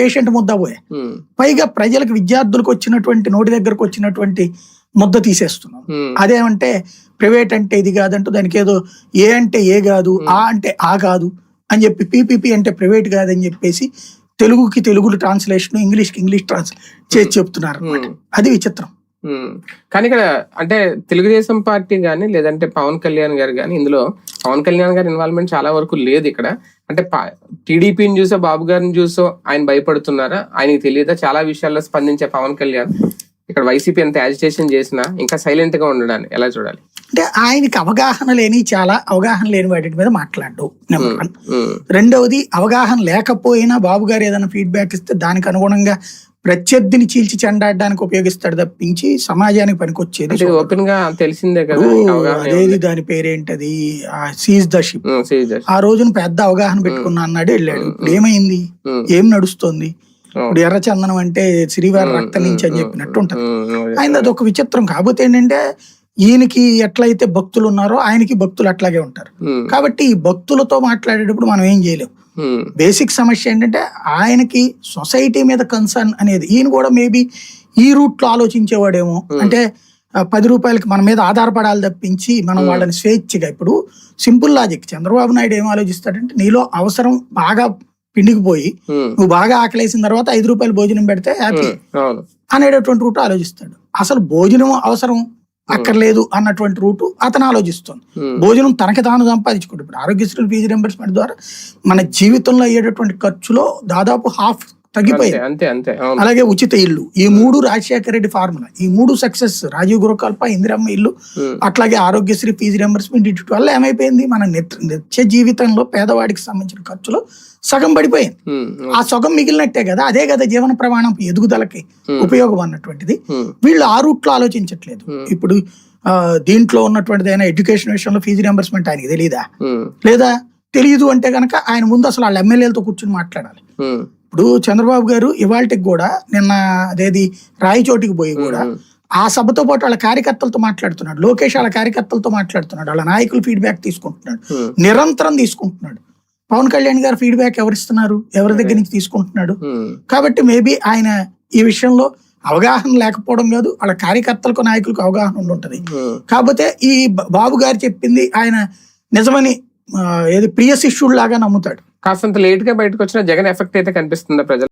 Patient ముద్ద పోయే. పైగా ప్రజలకు విద్యార్థులకు వచ్చినటువంటి నోటి దగ్గరకు వచ్చినటువంటి ముద్ద తీసేస్తున్నాం. అదేమంటే ప్రైవేట్ అంటే ఇది కాదంటూ దానికి ఏదో ఏ అంటే ఏ కాదు ఆ అంటే ఆ కాదు అని చెప్పి పీపీపీ అంటే ప్రైవేట్ కాదని చెప్పేసి తెలుగుకి తెలుగు ట్రాన్స్లేషన్ ఇంగ్లీష్కి ఇంగ్లీష్ ట్రాన్స్లేట్ చేసి చెప్తున్నారు. అది విచిత్రం. కానీ ఇక్కడ అంటే తెలుగుదేశం పార్టీ గాని లేదంటే పవన్ కళ్యాణ్ గారు గాని ఇందులో పవన్ కళ్యాణ్ గారి ఇన్వాల్వ్మెంట్ చాలా వరకు లేదు ఇక్కడ. అంటే టీడీపీని చూసో బాబు గారిని చూసో ఆయన భయపడుతున్నారా? ఆయనకి తెలియదా? చాలా విషయాల్లో స్పందించే పవన్ కళ్యాణ్. ఇక్కడ వైసీపీ ఎంత యాజిటేషన్ చేసినా ఇంకా సైలెంట్గా ఉండడాన్ని ఎలా చూడాలి? అంటే ఆయనకి అవగాహన లేని చాలా అవగాహన లేని వాటి మీద మాట్లాడు. Number one. రెండవది అవగాహన లేకపోయినా బాబు గారు ఏదైనా ఫీడ్బ్యాక్ ఇస్తే దానికి అనుగుణంగా ప్రత్యర్థిని చీల్చి చెండాడడానికి ఉపయోగిస్తాడు తప్పించి సమాజానికి పనికొచ్చేది ఓపెన్గా తెలిసిందే కదా అదేది దాని పేరేంటది? Seize the ship. ఆ రోజున పెద్ద అవగాహన పెట్టుకున్నా అన్నాడు వెళ్ళాడు. ఏమైంది? ఏం నడుస్తుంది? ఇప్పుడు ఎర్రచందనం అంటే శ్రీవారి రక్తం నుంచి అని చెప్పినట్టు ఉంటది. ఆయన అదొక విచిత్రం. కాకపోతే ఏంటంటే ఈయనకి ఎట్లయితే భక్తులు ఉన్నారో ఆయనకి భక్తులు అట్లాగే ఉంటారు. కాబట్టి ఈ భక్తులతో మాట్లాడేటప్పుడు మనం ఏం చేయలేం. ఉమ్, బేసిక్ సమస్య ఏంటంటే ఆయనకి సొసైటీ మీద కన్సర్న్ అనేది ఈయన కూడా మేబీ ఈ రూట్లో ఆలోచించేవాడేమో అంటే పది రూపాయలకి మన మీద ఆధారపడాలి తప్పించి మనం వాళ్ళని స్వేచ్ఛగా ఇప్పుడు సింపుల్ లాజిక్ చంద్రబాబు నాయుడు ఏం ఆలోచిస్తాడంటే నీలో అవసరం బాగా పిండికిపోయి నువ్వు బాగా ఆకలేసిన తర్వాత ఐదు రూపాయలు భోజనం పెడితే హ్యాపీ అనేటటువంటి రూట్ ఆలోచిస్తాడు. అసలు భోజనం అవసరం అక్కర్లేదు అన్నటువంటి రూటు అతను ఆలోచిస్తుంది. భోజనం తనకి తాను సంపాదించుకుంటాడు ఇప్పుడు ఆరోగ్యశ్రీ ఫీజు రింబర్స్మెంట్ ద్వారా మన జీవితంలో అయ్యేటటువంటి ఖర్చులో దాదాపు హాఫ్ తగ్గిపోయింది. అంతే అంతే అలాగే ఉచిత ఇల్లు. ఈ మూడు రాజశేఖర రెడ్డి ఫార్ములా. ఈ మూడు సక్సెస్. రాజీవ్ గృహకల్ప ఇందిరమ్మ ఇల్లు అట్లాగే ఆరోగ్యశ్రీ ఫీజు రింబర్స్మెంట్ ఇటు వల్ల ఏమైపోయింది? మన నిత్య జీవితంలో పేదవాడికి సంబంధించిన ఖర్చులో సగం పడిపోయింది. ఆ సగం మిగిలినట్టే కదా? అదే కదా జీవన ప్రమాణం ఎదుగుదలకి. ఉపయోగం అన్నటువంటిది. వీళ్ళు ఆ రూట్లో ఆలోచించట్లేదు. ఇప్పుడు దీంట్లో ఉన్నటువంటిది అయినా ఎడ్యుకేషన్ విషయంలో ఫీజు రింబర్స్మెంట్ ఆయనకి తెలియదా లేదా? తెలియదు అంటే కనుక ఆయన ముందు అసలు వాళ్ళ ఎమ్మెల్యేలతో కూర్చుని మాట్లాడాలి. ఇప్పుడు చంద్రబాబు గారు ఇవాళకి కూడా నిన్న అదేది రాయచోటికి పోయి కూడా ఆ సభతో పాటు వాళ్ళ కార్యకర్తలతో మాట్లాడుతున్నాడు లోకేష్ వాళ్ళ కార్యకర్తలతో మాట్లాడుతున్నాడు వాళ్ళ నాయకులు ఫీడ్బ్యాక్ తీసుకుంటున్నాడు నిరంతరం తీసుకుంటున్నాడు. పవన్ కళ్యాణ్ గారు ఫీడ్బ్యాక్ ఎవరిస్తున్నారు? ఎవరి దగ్గర నుంచి తీసుకుంటున్నాడు? కాబట్టి మేబీ ఆయన ఈ విషయంలో అవగాహన లేకపోవడం కాదు వాళ్ళ కార్యకర్తలకు నాయకులకు అవగాహన ఉండి ఉంటది. కాకపోతే ఈ బాబు గారు చెప్పింది ఆయన నిజమని ఏది ప్రియ శిష్యుడు లాగా నమ్ముతాడు. కాస్తంత లేట్గా బయటకు వచ్చిన జగన్ ఎఫెక్ట్ అయితే కనిపిస్తుందా ప్రజలు